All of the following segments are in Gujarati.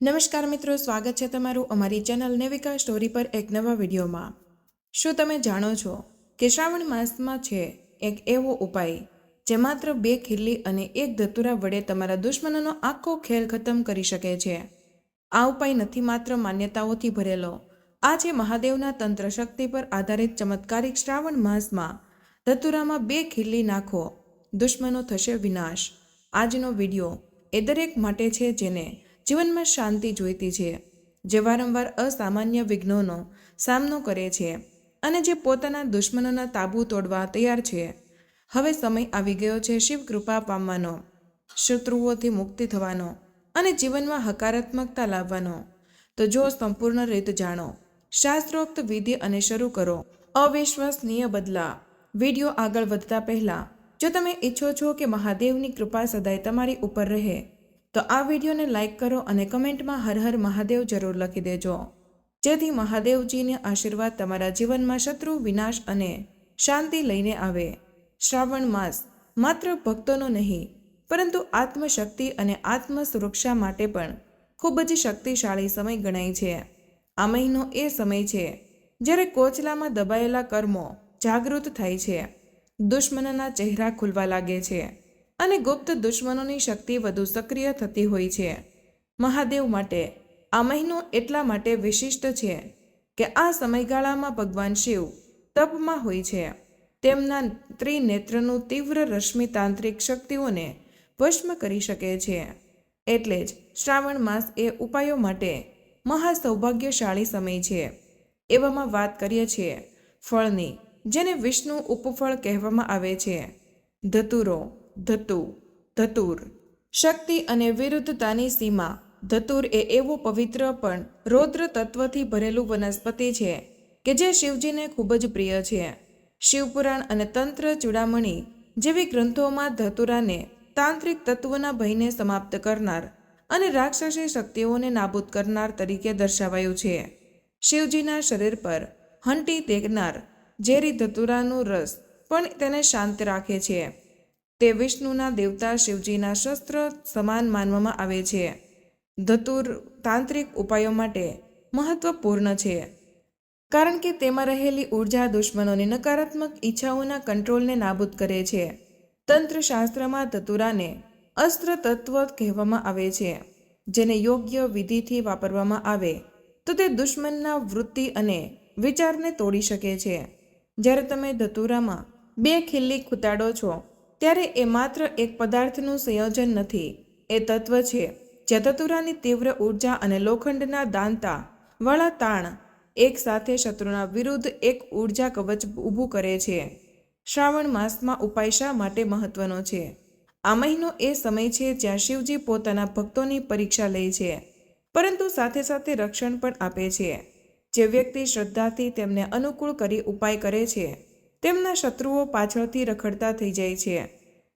નમસ્કાર મિત્રો, સ્વાગત છે તમારું અમારી ચેનલ નેવિકા સ્ટોરી પર એક નવા વિડીયોમાં. શું તમે જાણો છો કે શ્રાવણ માસમાં છે એક એવો ઉપાય જે માત્ર બે ખીલ્લી અને એક ધતુરા વડે તમારા દુશ્મનોનો આખો ખેલ ખતમ કરી શકે છે? આ ઉપાય નથી માત્ર માન્યતાઓથી ભરેલો. આ છે મહાદેવના તંત્ર શક્તિ પર આધારિત ચમત્કારિક શ્રાવણ માસમાં ધતુરામાં બે ખીલ્લી નાખો. દુશ્મનો થશે વિનાશ. આજનો વીડિયો એ દરેક માટે છે જેને જીવનમાં શાંતિ જોઈતી છે, જે વારંવાર અસામાન્ય વિઘ્નોનો સામનો કરે છે અને જે પોતાના દુશ્મનોના તાબુ તોડવા તૈયાર છે. હવે સમય આવી ગયો છે શિવ કૃપા પામવાનો, શત્રુઓથી મુક્તિ થવાનો અને જીવનમાં હકારાત્મકતા લાવવાનો. તો જો સંપૂર્ણ રીત જાણો, શાસ્ત્રોક્ત વિધિ અને શરૂ કરો. અવિશ્વસનીય બદલા. વીડિયો આગળ વધતા પહેલા, જો તમે ઈચ્છો છો કે મહાદેવની કૃપા સદાય તમારી ઉપર રહે તો આ વિડીયોને લાઈક કરો અને કમેન્ટમાં હર હર મહાદેવ જરૂર લખી દેજો. જેથી મહાદેવજીને આશીર્વાદ તમારા જીવનમાં શત્રુ, વિનાશ અને શાંતિ લઈને આવે. શ્રાવણ માસ માત્ર ભક્તોનો નહીં, પરંતુ આત્મશક્તિ અને આત્મ સુરક્ષા માટે પણ ખૂબ જ શક્તિશાળી સમય ગણાય છે. આ મહિનો એ સમય છે જ્યારે કોચલામાં દબાયેલા કર્મો જાગૃત થાય છે. દુશ્મનના ચહેરા ખુલવા લાગે છે. અને ગુપ્ત દુશ્મનોની શક્તિ વધુ સક્રિય થતી હોય છે. મહાદેવ માટે આ મહિનો એટલા માટે વિશિષ્ટ છે કે આ સમયગાળામાં ભગવાન શિવ તપમાં હોય છે. તેમના ત્રિનેત્રનું તીવ્ર રશ્મિ તાંત્રિક શક્તિઓને ભસ્મ કરી શકે છે. એટલે જ શ્રાવણ માસ એ ઉપાયો માટે મહા સૌભાગ્યશાળી સમય છે. એવામાં વાત કરીએ છીએ ફળની, જેને વિષ્ણુ ઉપફળ કહેવામાં આવે છે. ધતુરો ધતુ ધતુર. શક્તિ અને વિરુદ્ધતાની સીમા. ધતુર એ એવું પવિત્ર પણ રૌદ્ર તત્વથી ભરેલું વનસ્પતિ છે, કે જે શિવજીને ખૂબ જ પ્રિય છે. શિવપુરાણ અને તંત્ર ચૂડામણી જેવી ગ્રંથોમાં ધતુરાને તાંત્રિક તત્વના ભયને સમાપ્ત કરનાર અને રાક્ષસી શક્તિઓને નાબૂદ કરનાર તરીકે દર્શાવાયું છે. શિવજીના શરીર પર હંટી દેખનાર ઝેરી ધતુરાનું રસ પણ તેને શાંત રાખે છે. તે વિષ્ણુના દેવતા શિવજીના શસ્ત્ર સમાન માનવામાં આવે છે. ધતુર તાંત્રિક ઉપાયો માટે મહત્વપૂર્ણ છે. કારણ કે તેમાં રહેલી ઊર્જા દુશ્મનોની નકારાત્મક ઈચ્છાઓના કંટ્રોલને નાબૂદ કરે છે. તંત્રશાસ્ત્રમાં ધતુરાને અસ્ત્ર તત્વ કહેવામાં આવે છે, જેને યોગ્ય વિધિથી વાપરવામાં આવે તો તે દુશ્મનના વૃત્તિ અને વિચારને તોડી શકે છે. જ્યારે તમે ધતુરામાં બે ખીલ્લી ખૂતાડો છો ત્યારે એ માત્ર એક પદાર્થનું સંયોજન નથી, એ તત્વ છે. જે તતુરાની તીવ્ર ઊર્જા અને લોખંડના દાંતા, વાળા તાણ, એક સાથે શત્રુના વિરુદ્ધ એક ઊર્જા કવચ ઊભું કરે છે. શ્રાવણ માસમાં ઉપાય શા માટે મહત્વનો છે? આ મહિનો એ સમય છે જ્યાં શિવજી પોતાના ભક્તોની પરીક્ષા લે છે, પરંતુ સાથે સાથે રક્ષણ પણ આપે છે. જે વ્યક્તિ શ્રદ્ધાથી તેમને અનુકૂળ કરી ઉપાય કરે છે તેમના શત્રુઓ પાછળથી રખડતા થઈ જાય છે.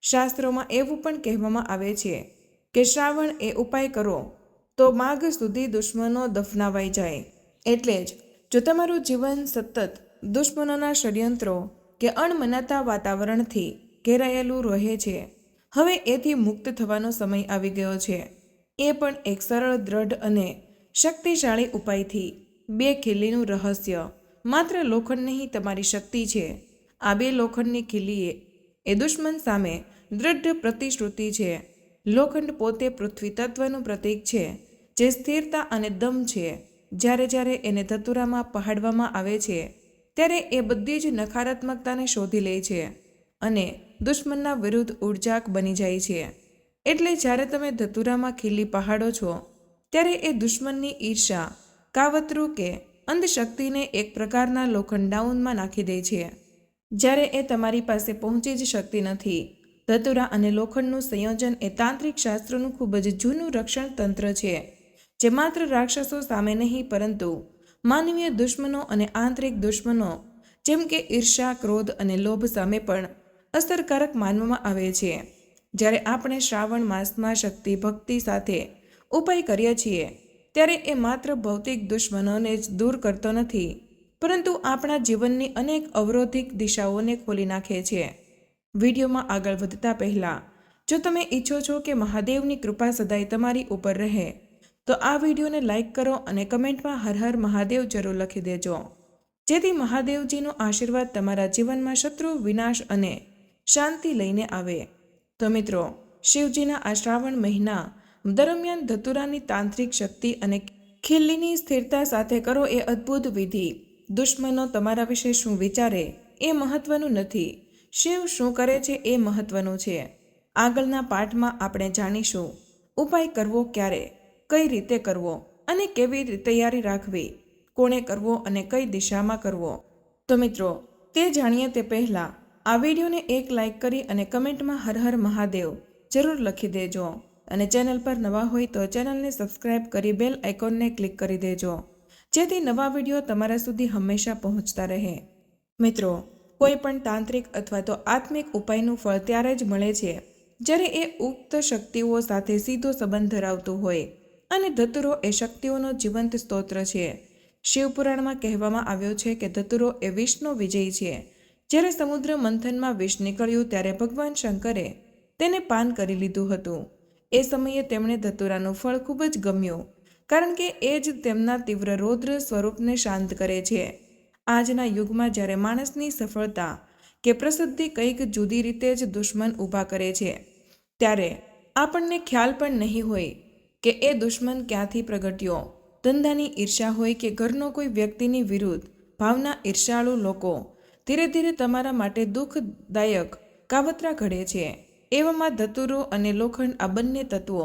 શાસ્ત્રોમાં એવું પણ કહેવામાં આવે છે કે શ્રાવણ એ ઉપાય કરો, તો માઘ સુધી દુશ્મનો દફનાવાઈ જાય. એટલે જ, જો તમારું જીવન સતત દુશ્મનોના ષડયંત્રો કે અણમનાતા વાતાવરણથી ઘેરાયેલું રહે છે, હવે એથી મુક્ત થવાનો સમય આવી ગયો છે. એ પણ એક સરળ, દ્રઢ અને શક્તિશાળી ઉપાયથી બે ખીલીનું રહસ્ય. માત્ર લોખંડ નહીં, તમારી શક્તિ છે. આ બે લોખંડની ખીલીએ. એ દુશ્મન સામે દૃઢ પ્રતિશ્રુતિ છે. લોખંડ પોતે પૃથ્વી તત્વનું પ્રતીક છે, જે સ્થિરતા અને દમ છે. જ્યારે જ્યારે એને ધતુરામાં પહાડવામાં આવે છે, ત્યારે એ બધી જ નકારાત્મકતાને શોધી લે છે અને દુશ્મનના વિરુદ્ધ ઉર્જાક બની જાય છે. એટલે જ્યારે તમે ધતુરામાં ખીલી પહાડો છો, ત્યારે એ દુશ્મનની ઈર્ષા કાવતરું કે અંધશક્તિને એક પ્રકારના લોખંડ ડાઉનમાં નાખી દે છે. જ્યારે એ તમારી પાસે પહોંચી જ શકતી નથી. ધતુરા અને લોખંડનું સંયોજન એ તાંત્રિક શાસ્ત્રનું ખૂબ જ જૂનું રક્ષણ તંત્ર છે, જે માત્ર રાક્ષસો સામે નહીં, પરંતુ માનવીય દુશ્મનો અને આંતરિક દુશ્મનો, જેમ કે ઈર્ષા ક્રોધ અને લોભ સામે પણ અસરકારક માનવામાં આવે છે. જ્યારે આપણે શ્રાવણ માસમાં શક્તિ, ભક્તિ સાથે ઉપાય કરીએ છીએ, ત્યારે એ માત્ર ભૌતિક દુશ્મનોને જ દૂર કરતો નથી. પરંતુ આપણા જીવનની અનેક અવરોધિક દિશાઓને ખોલી નાખે છે. વિડીયોમાં આગળ વધતા પહેલાં, જો તમે ઈચ્છો છો કે મહાદેવની કૃપા સદાય તમારી ઉપર રહે, તો આ વિડીયોને લાઇક કરો અને કમેન્ટમાં હર હર મહાદેવ જરૂર લખી દેજો. જેથી મહાદેવજીનો આશીર્વાદ તમારા જીવનમાં શત્રુ, વિનાશ અને શાંતિ લઈને આવે. તો મિત્રો, શિવજીના આ શ્રાવણ મહિના દરમિયાન ધતુરાની તાંત્રિક શક્તિ અને ખીલ્લીની સ્થિરતા સાથે કરો એ અદ્ભુત વિધિ. દુશ્મનો તમારા વિશે શું વિચારે એ મહત્વનું નથી. શિવ શું કરે છે એ મહત્વનું છે. આગળના પાઠમાં આપણે જાણીશું, ઉપાય કરવો ક્યારે, કઈ રીતે કરવો અને કેવી તૈયારી રાખવી, કોણે કરવો અને કઈ દિશામાં કરવો. તો મિત્રો, તે જાણીએ તે પહેલાં, આ વિડીયોને એક લાઈક કરી અને કમેન્ટમાં હર હર મહાદેવ જરૂર લખી દેજો. અને ચેનલ પર નવા હોય તો ચેનલને સબસ્ક્રાઇબ કરી બેલ આઇકોનને ક્લિક કરી દેજો. જેથી નવા વીડિયો તમારા સુધી હંમેશા પહોંચતા રહે. મિત્રો, કોઈ પણ તાંત્રિક અથવા તો આત્મિક ઉપાયનું ફળ ત્યારે જ મળે છે જ્યારે એ ઉક્ત શક્તિઓ સાથે સીધો સંબંધ ધરાવતું હોય. અને ધતુરો એ શક્તિઓનો જીવંત સ્તોત્ર છે. શિવપુરાણમાં કહેવામાં આવ્યો છે કે ધતુરો એ વિષનો વિજય છે. જ્યારે સમુદ્ર મંથનમાં વિષ નીકળ્યું ત્યારે ભગવાન શંકરે તેને પાન કરી લીધું હતું. એ સમયે તેમણે ધતુરાનું ફળ ખૂબ જ ગમ્યું. કારણ કે એ જ તેમના તીવ્ર રૌદ્ર સ્વરૂપને શાંત કરે છે. આજના યુગમાં જ્યારે માણસની સફળતા કે પ્રસિદ્ધિ કંઈક જુદી રીતે જ દુશ્મન ઊભા કરે છે, ત્યારે આપણને ખ્યાલ પણ નહીં હોય કે એ દુશ્મન ક્યાંથી પ્રગટ્યો. ધંધાની ઈર્ષા હોય કે ઘરનો કોઈ વ્યક્તિની વિરુદ્ધ ભાવના ઈર્ષાળુ લોકો ધીરે ધીરે તમારા માટે દુઃખદાયક કાવતરા ઘડે છે. એવામાં ધતુરો અને લોખંડ આ બંને તત્વો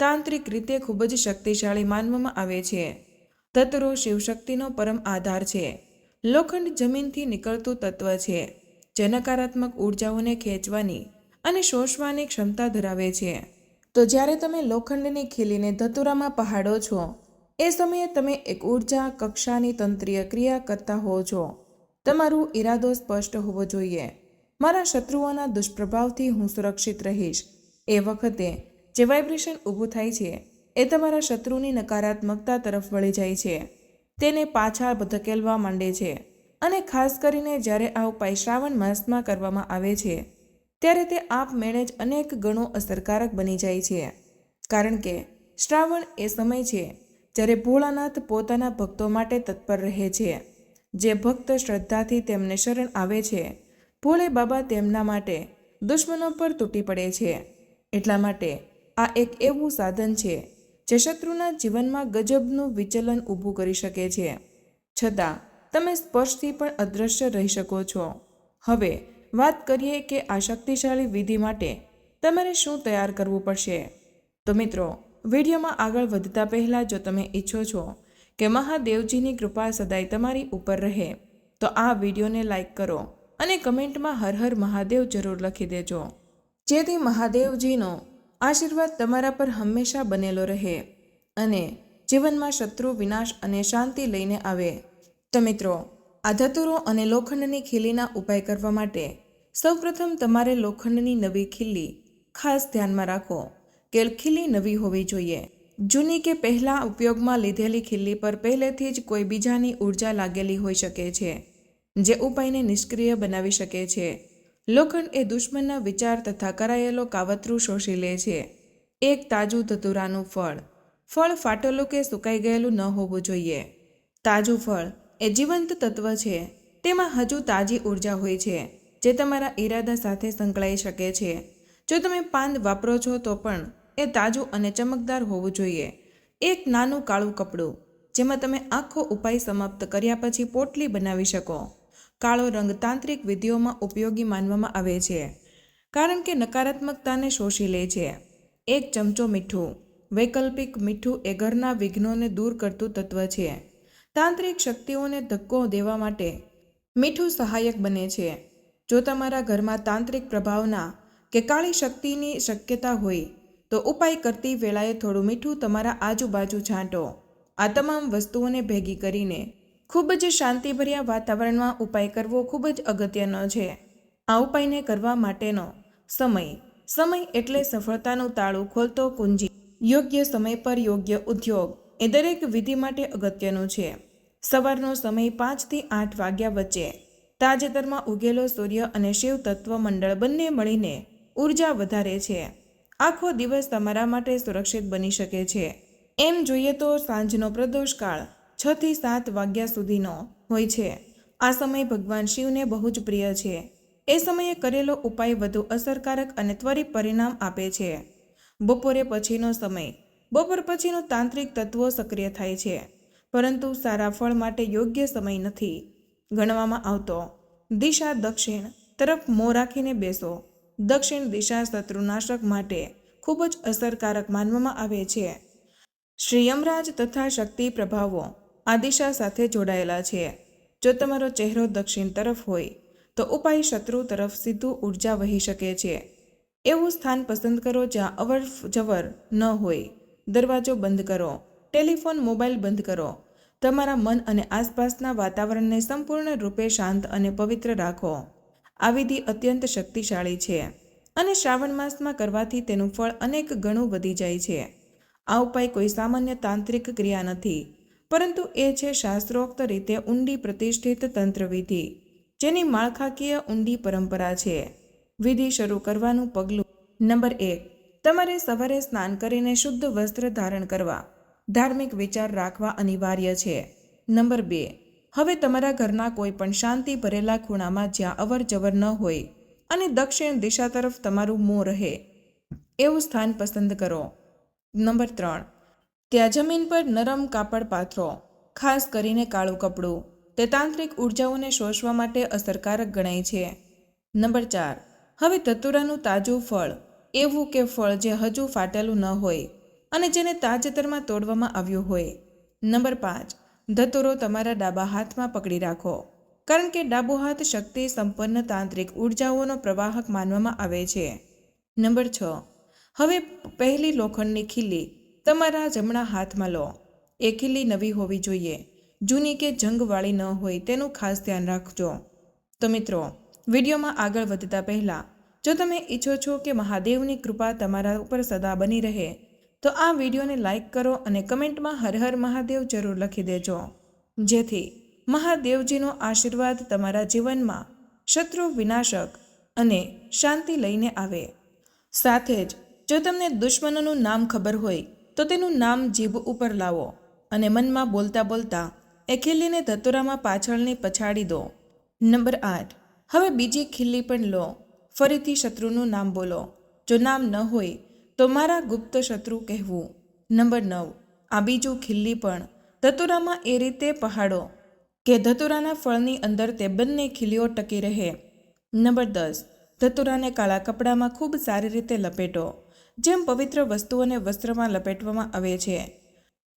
તાંત્રિક રીતે ખૂબ જ શક્તિશાળી માનવામાં આવે છે. ધતુરો શિવશક્તિનો પરમ આધાર છે. લોખંડ જમીનથી નીકળતું તત્વ છે. જે નકારાત્મક ઉર્જાઓને ખેંચવાની અને શોષવાની ક્ષમતા ધરાવે છે. તો જ્યારે તમે લોખંડને ખીલીને ધતુરામાં પહાડો છો, એ સમયે તમે એક ઊર્જા કક્ષાની તંત્રીય ક્રિયા કરતા હો છો. તમારું ઈરાદો સ્પષ્ટ હોવો જોઈએ. મારા શત્રુઓના દુષ્પ્રભાવથી હું સુરક્ષિત રહીશ. એ વખતે જે વાઇબ્રેશન ઊભું થાય છે, એ તમારા શત્રુની નકારાત્મકતા તરફ વળી જાય છે. તેને પાછા ધકેલવા માંડે છે અને ખાસ કરીને જ્યારે આ ઉપાય શ્રાવણ માસમાં કરવામાં આવે છે, ત્યારે તે આપમેળે જ અનેક ગણો અસરકારક બની જાય છે. કારણ કે શ્રાવણ એ સમય છે જ્યારે ભોળાનાથ પોતાના ભક્તો માટે તત્પર રહે છે. જે ભક્ત શ્રદ્ધાથી તેમને શરણ આવે છે, ભોળે બાબા તેમના માટે દુશ્મનો પર તૂટી પડે છે. એટલા માટે આ એક એવું સાધન છે જે શત્રુના જીવનમાં ગજબનું વિચલન ઊભું કરી શકે છે. છતાં, તમે સ્પર્શથી પણ અદૃશ્ય રહી શકો છો. હવે, વાત કરીએ કે આ શક્તિશાળી વિધિ માટે તમારે શું તૈયાર કરવું પડશે? તો મિત્રો, વિડીયોમાં આગળ વધતા પહેલાં જો તમે ઈચ્છો છો કે મહાદેવજીની કૃપા સદાય તમારી ઉપર રહે, તો આ વિડીયોને લાઈક કરો અને કમેન્ટમાં હર હર મહાદેવ જરૂર લખી દેજો. જેથી મહાદેવજીનો આશીર્વાદ તમારા પર હંમેશા બનેલો રહે અને જીવનમાં શત્રુ, વિનાશ અને શાંતિ લઈને આવે. તો મિત્રો, આ ધતુરો અને લોખંડની ખીલીના ઉપાય કરવા માટે સૌપ્રથમ તમારે લોખંડની નવી ખીલી ખાસ ધ્યાનમાં રાખો કે ખીલી નવી હોવી જોઈએ. જૂની કે પહેલાં ઉપયોગમાં લીધેલી ખીલ્લી પર પહેલેથી જ કોઈ બીજાની ઊર્જા લાગેલી હોઈ શકે છે, જે ઉપાયને નિષ્ક્રિય બનાવી શકે છે. લોખંડ એ દુશ્મનના વિચાર તથા કરાયેલો કાવતરું શોષી લે છે. એક તાજું ધતુરાનું ફળ. ફળ ફાટેલું કે સુકાઈ ગયેલું ન હોવું જોઈએ. તાજું ફળ એ જીવંત તત્વ છે. તેમાં હજુ તાજી ઊર્જા હોય છે, જે તમારા ઈરાદા સાથે સંકળાઈ શકે છે. જો તમે પાન વાપરો છો તો પણ એ તાજું અને ચમકદાર હોવું જોઈએ. એક નાનું કાળું કપડું, જેમાં તમે આખો ઉપાય સમાપ્ત કર્યા પછી પોટલી બનાવી શકો. કાળો રંગ તાંત્રિક વિધિઓમાં ઉપયોગી માનવામાં આવે છે, કારણ કે નકારાત્મકતાને શોષી લે છે. એક ચમચો મીઠું, વૈકલ્પિક મીઠું એ ઘરના વિઘ્નોને દૂર કરતું તત્વ છે. તાંત્રિક શક્તિઓને ધક્કો દેવા માટે મીઠું સહાયક બને છે. જો તમારા ઘરમાં તાંત્રિક પ્રભાવના કે કાળી શક્તિની શક્યતા હોય, તો ઉપાય કરતી વેળાએ થોડું મીઠું તમારા આજુબાજુ છાંટો. આ તમામ વસ્તુઓને ભેગી કરીને ખૂબ જ શાંતિભર્યા વાતાવરણમાં ઉપાય કરવો ખૂબ જ અગત્યનો છે. આ ઉપાયને કરવા માટેનો સમય. સમય એટલે સફળતાનું તાળું ખોલતો કુંજી. યોગ્ય સમય પર યોગ્ય ઉદ્યોગ એ દરેક વિધિ માટે અગત્યનું છે. સવારનો સમય પાંચથી આઠ વાગ્યા વચ્ચે. તાજેતરમાં ઉગેલો સૂર્ય અને શિવ તત્વ મંડળ બંને મળીને ઊર્જા વધારે છે. આખો દિવસ તમારા માટે સુરક્ષિત બની શકે છે. એમ જોઈએ તો સાંજનો પ્રદોષકાળ છથી સાત વાગ્યા સુધીનો હોય છે. આ સમય ભગવાન શિવને બહુ જ પ્રિય છે. એ સમયે કરેલો ઉપાય વધુ અસરકારક અને ત્વરિત પરિણામ આપે છે. બપોરે પછીનો સમય. બપોર પછીનો તાંત્રિક તત્વો સક્રિય થાય છે. પરંતુ સારા ફળ માટે યોગ્ય સમય નથી. ગણવામાં આવતો. દિશા દક્ષિણ તરફ મોં રાખીને બેસો. દક્ષિણ દિશા શત્રુનાશક માટે ખૂબ જ અસરકારક માનવામાં આવે છે. શ્રી યમરાજ તથા શક્તિ પ્રભાવો. આ દિશા સાથે જોડાયેલા છે. જો તમારો ચહેરો દક્ષિણ તરફ હોય, તો ઉપાય શત્રુ તરફ સીધું ઊર્જા વહી શકે છે. એવું સ્થાન પસંદ કરો જ્યાં અવર જવર ન હોય. દરવાજો બંધ કરો. ટેલિફોન મોબાઈલ બંધ કરો. તમારા મન અને આસપાસના વાતાવરણને સંપૂર્ણ રૂપે શાંત અને પવિત્ર રાખો. આ વિધિ અત્યંત શક્તિશાળી છે અને શ્રાવણ માસમાં કરવાથી તેનું ફળ અનેક ગણું વધી જાય છે. આ ઉપાય કોઈ સામાન્ય તાંત્રિક ક્રિયા નથી. પરંતુ એ છે શાસ્ત્રોક્ત રીતે ઊંડી પ્રતિષ્ઠિત તંત્રવિધિ, જેની માળખાકીય ઊંડી પરંપરા છે. વિધિ શરૂ કરવાનું પગલું નંબર એક, તમારે સવારે સ્નાન કરીને શુદ્ધ વસ્ત્ર ધારણ કરવા. ધાર્મિક વિચાર રાખવા અનિવાર્ય છે. નંબર બે, હવે તમારા ઘરના કોઈ પણ શાંતિ ભરેલા ખૂણામાં જ્યાં અવર જવર ન હોય અને દક્ષિણ દિશા તરફ તમારું મોં રહે, એવું સ્થાન પસંદ કરો. નંબર ત્રણ ત્યાં જમીન પર નરમ કાપડ પાથરો, ખાસ કરીને કાળું કપડું. તે તાંત્રિક ઉર્જાઓને શોષવા માટે અસરકારક ગણાય છે. નંબર ચાર. હવે ધતુરાનું તાજું ફળ. એવું કે ફળ જે હજુ ફાટેલું ન હોય અને જેને તાજેતરમાં તોડવામાં આવ્યું હોય. નંબર પાંચ. ધતુરો તમારા ડાબા હાથમાં પકડી રાખો. કારણ કે ડાબો હાથ શક્તિ સંપન્ન તાંત્રિક ઉર્જાઓનો પ્રવાહક માનવામાં આવે છે. નંબર છ. હવે પહેલી લોખંડની ખીલી તમારા જમણા હાથમાં લો. એ નવી હોવી જોઈએ. જૂની કે જંગવાળી ન હોય તેનું ખાસ ધ્યાન રાખજો. તો મિત્રો, વિડીયોમાં આગળ વધતા પહેલાં, જો તમે ઈચ્છો છો કે મહાદેવની કૃપા તમારા ઉપર સદા બની રહે, તો આ વિડીયોને લાઈક કરો અને કમેન્ટમાં હર હર મહાદેવ જરૂર લખી દેજો. જેથી મહાદેવજીનો આશીર્વાદ તમારા જીવનમાં શત્રુ વિનાશક અને શાંતિ લઈને આવે. સાથે જ, જો તમને દુશ્મનોનું નામ ખબર હોય તો તેનું નામ જીભ ઉપર લાવો અને મનમાં બોલતા બોલતા એ ખીલ્લીને ધતુરામાં પાછળની પછાડી દો. નંબર આઠ. હવે બીજી ખીલ્લી પણ લો. ફરીથી શત્રુનું નામ બોલો. જો નામ ન હોય, તો મારા ગુપ્ત શત્રુ કહેવું. નંબર નવ. આ બીજું ખીલ્લી પણ. ધતુરામાં એ રીતે પહાડો કે ધતુરાના ફળની અંદર તે બંને ખીલીઓ ટકી રહે. નંબર દસ. ધતુરાને કાળા કપડામાં ખૂબ સારી રીતે લપેટો. જેમ પવિત્ર વસ્તુઓને વસ્ત્રમાં લપેટવામાં આવે છે.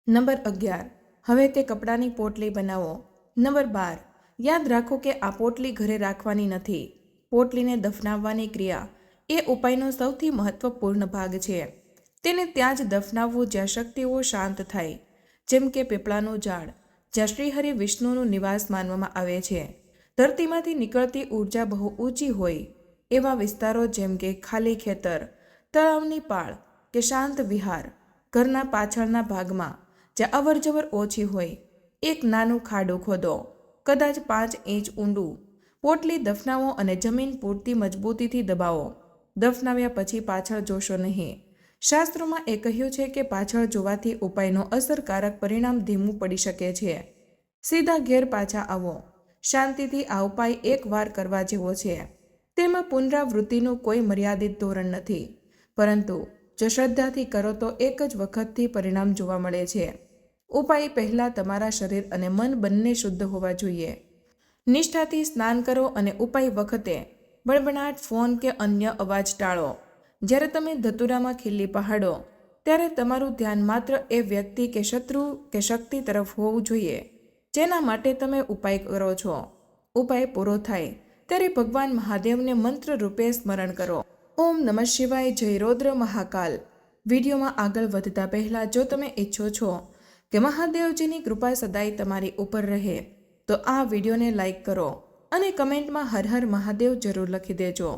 નંબર અગિયાર. હવે તે કપડાની પોટલી બનાવો. નંબર બાર. યાદ રાખો કે આ પોટલી ઘરે રાખવાની નથી. પોટલીને દફનાવવાની ક્રિયા એ ઉપાયનો સૌથી મહત્વપૂર્ણ ભાગ છે. તેને ત્યાં જ દફનાવવું જ્યાં શક્તિઓ શાંત થાય. જેમ કે પીપળાનું ઝાડ. જ્યાં શ્રીહરિ વિષ્ણુનું નિવાસ માનવામાં આવે છે. ધરતીમાંથી નીકળતી ઊર્જા બહુ ઊંચી હોય એવા વિસ્તારો જેમ કે ખાલી ખેતર તળાવની પાળ, કે શાંત વિહાર, ઘરના પાછળના ભાગમાં, જ્યાં અવરજવર ઓછી હોય, એક નાનું ખાડું ખોદો, કદાચ પાંચ ઇંચ ઊંડું. પોટલી દફનાવો અને જમીન પૂરતી મજબૂતીથી દબાવો. દફનાવ્યા પછી પાછળ જોશો નહીં. શાસ્ત્રોમાં એ કહ્યું છે કે પાછળ જોવાથી ઉપાયનો અસરકારક પરિણામ ધીમું પડી શકે છે. સીધા ઘેર પાછા આવો. શાંતિથી આ ઉપાય એકવાર કરવા જેવો છે. તેમાં પુનરાવૃત્તિનું કોઈ મર્યાદિત ધોરણ નથી. પરંતુ જો શ્રદ્ધાથી કરો તો એક જ વખતથી પરિણામ જોવા મળે છે. ઉપાય પહેલાં તમારા શરીર અને મન બંને શુદ્ધ હોવા જોઈએ. નિષ્ઠાથી સ્નાન કરો અને ઉપાય વખતે બળબડાટ ફોન કે અન્ય અવાજ ટાળો. જ્યારે તમે ધતુરામાં ખીલ્લી પહાડો, ત્યારે તમારું ધ્યાન માત્ર એ વ્યક્તિ કે શત્રુ કે શક્તિ તરફ હોવું જોઈએ, જેના માટે તમે ઉપાય કરો છો. ઉપાય પૂરો થાય, ત્યારે ભગવાન મહાદેવને મંત્ર રૂપે સ્મરણ કરો. ઓમ નમઃ શિવાય જય રૌદ્ર મહાકાલ. વિડીયોમાં આગળ વધતા પહેલાં જો તમે ઈચ્છો છો કે મહાદેવજીની કૃપા સદાય તમારી ઉપર રહે, તો આ વિડીયોને લાઈક કરો અને કમેન્ટમાં હર હર મહાદેવ જરૂર લખી દેજો.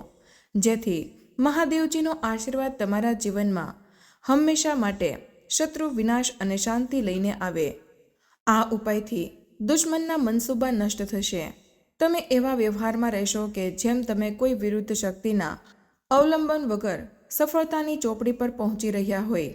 જેથી મહાદેવજીનો આશીર્વાદ તમારા જીવનમાં હંમેશા માટે શત્રુ વિનાશ અને શાંતિ લઈને આવે. આ ઉપાયથી દુશ્મનના મનસૂબા નષ્ટ થશે. તમે એવા વ્યવહારમાં રહેશો કે જેમ તમે કોઈ વિરુદ્ધ શક્તિના અવલંબન વગર સફળતાની ચોપડી પર પહોંચી રહ્યા હોય,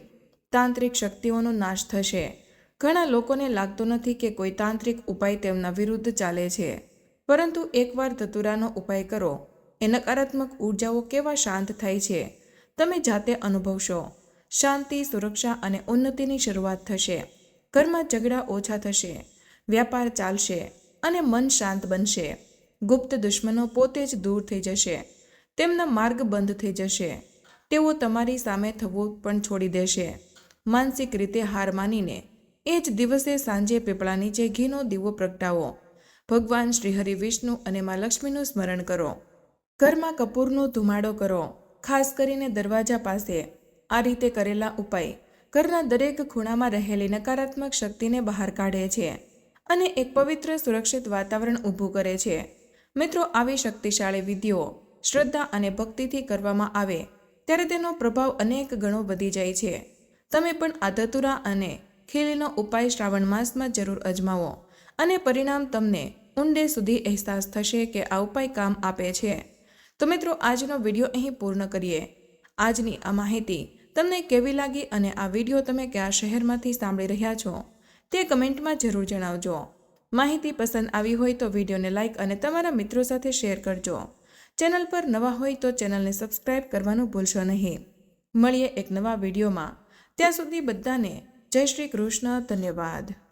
તાંત્રિક શક્તિઓનો નાશ થશે. ઘણા લોકોને લાગતું નથી કે કોઈ તાંત્રિક ઉપાય તેમના વિરુદ્ધ ચાલે છે. પરંતુ એકવાર ધતુરાનો ઉપાય કરો, એ નકારાત્મક ઉર્જાઓ કેવા શાંત થાય છે, તમે જાતે અનુભવશો. શાંતિ, સુરક્ષા અને ઉન્નતિની શરૂઆત થશે. ઘરમાં ઝઘડા ઓછા થશે, વ્યાપાર ચાલશે અને મન શાંત બનશે. ગુપ્ત દુશ્મનો પોતે જ દૂર થઈ જશે. તેમના માર્ગ બંધ થઈ જશે. તેઓ તમારી સામે થવું પણ છોડી દેશે. માનસિક રીતે હાર માનીને, એ જ દિવસે સાંજે પીપળા નીચે ઘીનો દીવો પ્રગટાવો. ભગવાન શ્રી હરિ વિષ્ણુ અને મા લક્ષ્મીનું સ્મરણ કરો. ઘરમાં કપૂરનો ધુમાડો કરો. ખાસ કરીને દરવાજા પાસે. આ રીતે કરેલા ઉપાય ઘરના દરેક ખૂણામાં રહેલી નકારાત્મક શક્તિને બહાર કાઢે છે અને એક પવિત્ર સુરક્ષિત વાતાવરણ ઊભું કરે છે. મિત્રો, આવી શક્તિશાળી વિધિઓ શ્રદ્ધા અને ભક્તિથી કરવામાં આવે, ત્યારે તેનો પ્રભાવ અનેક ગણો વધી જાય છે. તમે પણ આ ધતુરા અને ખીલીનો ઉપાય શ્રાવણ માસમાં જરૂર અજમાવો અને પરિણામ તમને ઊંડે સુધી અહેસાસ થશે કે આ ઉપાય કામ આપે છે. તો મિત્રો, આજનો વીડિયો અહીં પૂર્ણ કરીએ. આજની આ માહિતી તમને કેવી લાગી અને આ વીડિયો તમે કયા શહેરમાંથી સાંભળી રહ્યા છો, તે કમેન્ટમાં જરૂર જણાવજો. માહિતી પસંદ આવી હોય તો વિડીયોને લાઇક અને તમારા મિત્રો સાથે શેર કરજો. ચેનલ પર નવા હોય તો ચેનલને સબસ્ક્રાઈબ કરવાનું ભૂલશો નહીં. મળીએ એક નવા વિડીયોમાં. ત્યાં સુધી બધાને જય શ્રી કૃષ્ણ, ધન્યવાદ.